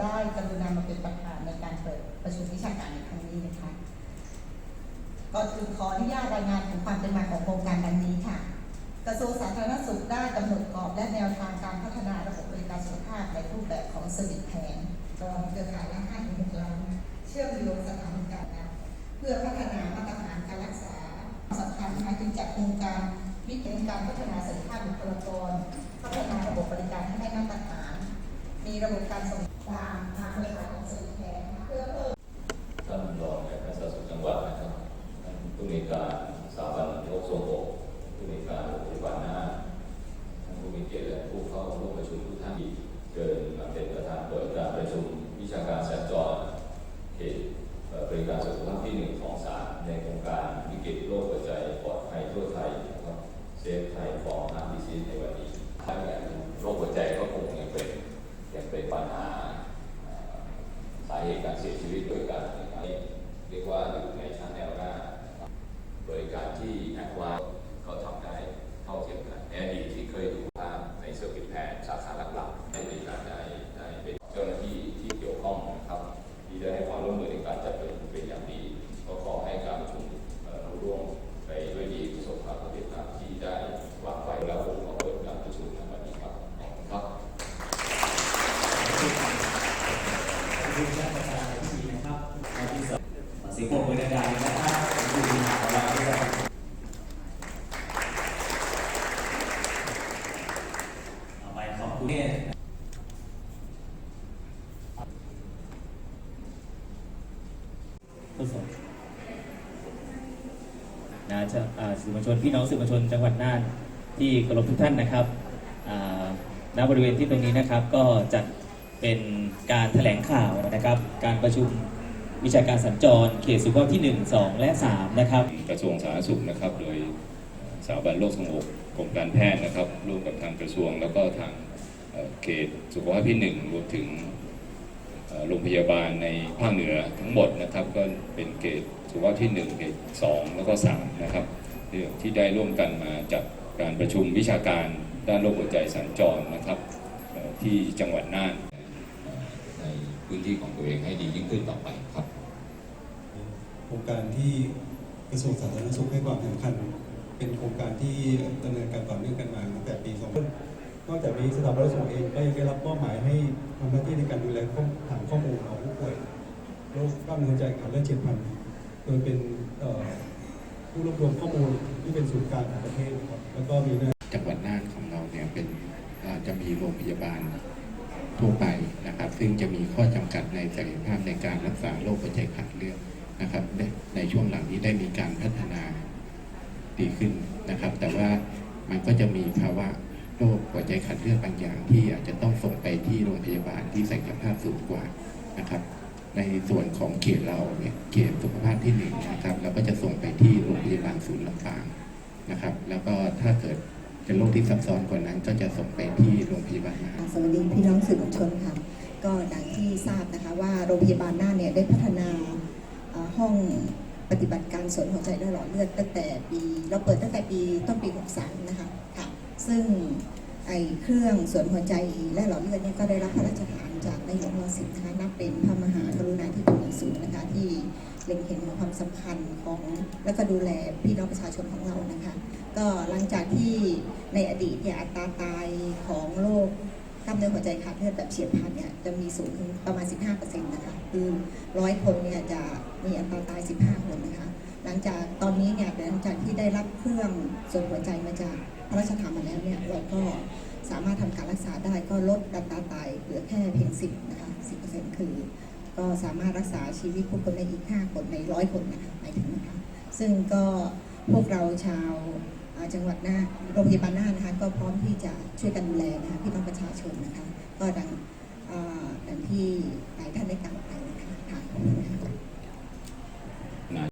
ได้กรุณามาเป็นประธานในการเปิดประชุมวิชาการในครั้งนี้นะคะก็คือขออนุญาตรายงานถึงความเป็นมาของโครงการดังนี้ค่ะ กระทรวงสาธารณสุขได้กำหนดกรอบและแนวทางการพัฒนาระบบบริการสุขภาพในรูปแบบของสวิตแผนรองเครือข่ายละห้าถึงหกลานเชื่อมโยงสถานการณ์เพื่อพัฒนามาตรฐานการรักษาสำคัญมะจึงจัดโครงการวิจัยการพัฒนาสุขภาพบุคลากร พัฒนาระบบบริการให้ได้มาตรฐาน มีระบบการส่งตามทางบริกายของสวิตแทน สาเหตุการเสียชีวิตโดยการเรียกว่าอยู่ในชั้นแนวหน้านะครับบริการที่แอดวานซ์ก็ทำได้เท่าเทียมกันในอดีตที่เคยดูภาพในเซอร์กิตแพทย์สาขาหลักๆให้บริการได้ได้เป็นเจ้าหน้าที่ที่เกี่ยวข้องนะครับ ที่ได้ให้ความร่วมมือในการจัดเป็นเป็นอย่างดีก็ขอให้การประชุมเอ่อรุ่ร่วงไปด้วยดีประสบความสำเร็จตามที่ได้วางไว้แล้วผมขอเปิดการประชุมในวันนี้ครับขอบคุณครับ ขอบคุณท่านประธานในพิธีนะครับและที่สองเสียงปรบมือดังๆนะครับขอบคุณทีมงานของเราด้วยต่อไปขอบคุณเนี่ย ทดสอบนะสื่อมวลชนพี่น้องสื่อมวลชนจังหวัดน่านที่เคารพทุกท่านนะครับณบริเวณที่ตรงนี้นะครับก็จัดเป็นการแถลงข่าวนะครับ การประชุมวิชาการสัญจร เขตสุขภาพที่ 1 2 และ 3 นะครับ กระทรวงสาธารณสุขนะครับ โดยสถาบันโรคสงบกรมการแพทย์นะครับร่วมกับทางกระทรวงแล้วก็ทางเขตสุขภาพที่หนึ่งรวมถึง โรงพยาบาลในภาคเหนือทั้งหมดนะครับ ก็เป็นเขตสุขภาที่หนึ่งเขตสองแล้วก็สามนะครับ ที่ได้ร่วมกันมาจัดการประชุมวิชาการด้านโรคหัวใจสัญจรนะครับที่จังหวัดน่านในพื้นที่ของตัวเองให้ดียิ่งขึ้นต่อไปครับโครงการที่กระทรวงสาธารณสุขให้ความสำคัญ เป็นโครงการที่ดำเนินการต่อเนื่องกันมาตั้งแต่ปี 2 นอกจากนี้สถาบันโรคสมองเองก็ยังได้รับมอบหมายให้ทำหน้าที่ในการดูแลข้อมฐานข้อมูลของผู้ป่วยโรคกล้ามเนื้อใจขาดเลือดเฉียบพลันโดยเป็นผู้รวบรวมข้อมูลที่เป็นศูนย์กลางของประเทศครับแล้วก็มีจังหวัดน่านของเราเนี่ยเป็นจะมีโรงพยาบาลทั่วไปนะครับ ซึ่งจะมีข้อจำกัดในศักยภาพในการรักษาโรคหัวใจขาดเลือดนะครับในในช่วงหลังนี้ได้มีการพัฒนาดีขึ้นนะครับ แต่ว่ามันก็จะมีภาวะ โรคหัวใจขาดเลือดบางอย่าง ที่อาจจะต้องส่งไปที่โรงพยาบาลที่ศักยภาพสูงกว่านะครับ ในส่วนของเขตเราเนี่ยเขตสุขภาพที่หนึ่งนะครับเราก็จะส่งไปที่โรงพยาบาลศูนย์ลำปางนะครับ แล้วก็ถ้าเกิดเป็นโรคที่ซับซ้อนกว่านั้น ก็จะส่งไปที่โรงพยาบาลสวัสดีพี่น้องสื่อมวลชนค่ะก็ดังที่ทราบนะคะว่าโรงพยาบาลน่านเนี่ยได้พัฒนาห้องปฏิบัติการสวนหัวใจและหลอดเลือดตั้งแต่ปี เราเปิดตั้งแต่ปีต้นปี 63 นะคะ ซึ่งไอเครื่องส่วนหัวใจและหลอดเลือดเนี่ยก็ได้รับพระราชทานจากในหลวงรัชกาลที่9นับเป็นพระมหากรุณาธิคุณอย่างสูงนะคะที่เล็งเห็นความสำคัญของและก็ดูแลพี่น้องประชาชนของเรานะคะ ก็หลังจากที่ในอดีตเนี่ยอัตราตายของโรคกล้ามเนื้อหัวใจขาดเลือดแบบเฉียบพลันเนี่ยจะมีสูงถึงประมาณ 15%นะคะคือร้อยคนเนี่ยจะมีอัตราตาย 15 คนนะคะ หลังจากตอนนี้เนี่ยหลังจากที่ได้รับเครื่องส่งหัวใจมาจากพระราชทานมาแล้วเนี่ยเราก็สามารถทำการรักษาได้ก็ลดอัตราตายเหลือแค่เพียง10นะคะ10%คือ ก็สามารถรักษาชีวิตผู้คนได้อีก5คนในร้อยคนนะคะหมายถึงนะคะซึ่งก็พวกเราชาวจังหวัดน่านโรงพยาบาลน่านนะคะก็พร้อมที่จะช่วยกันดูแลนะคะพี่น้องประชาชนนะคะก็ดังดังที่หลายท่านได้กล่าวไปนะคะค่ะขอบคุณค่ะ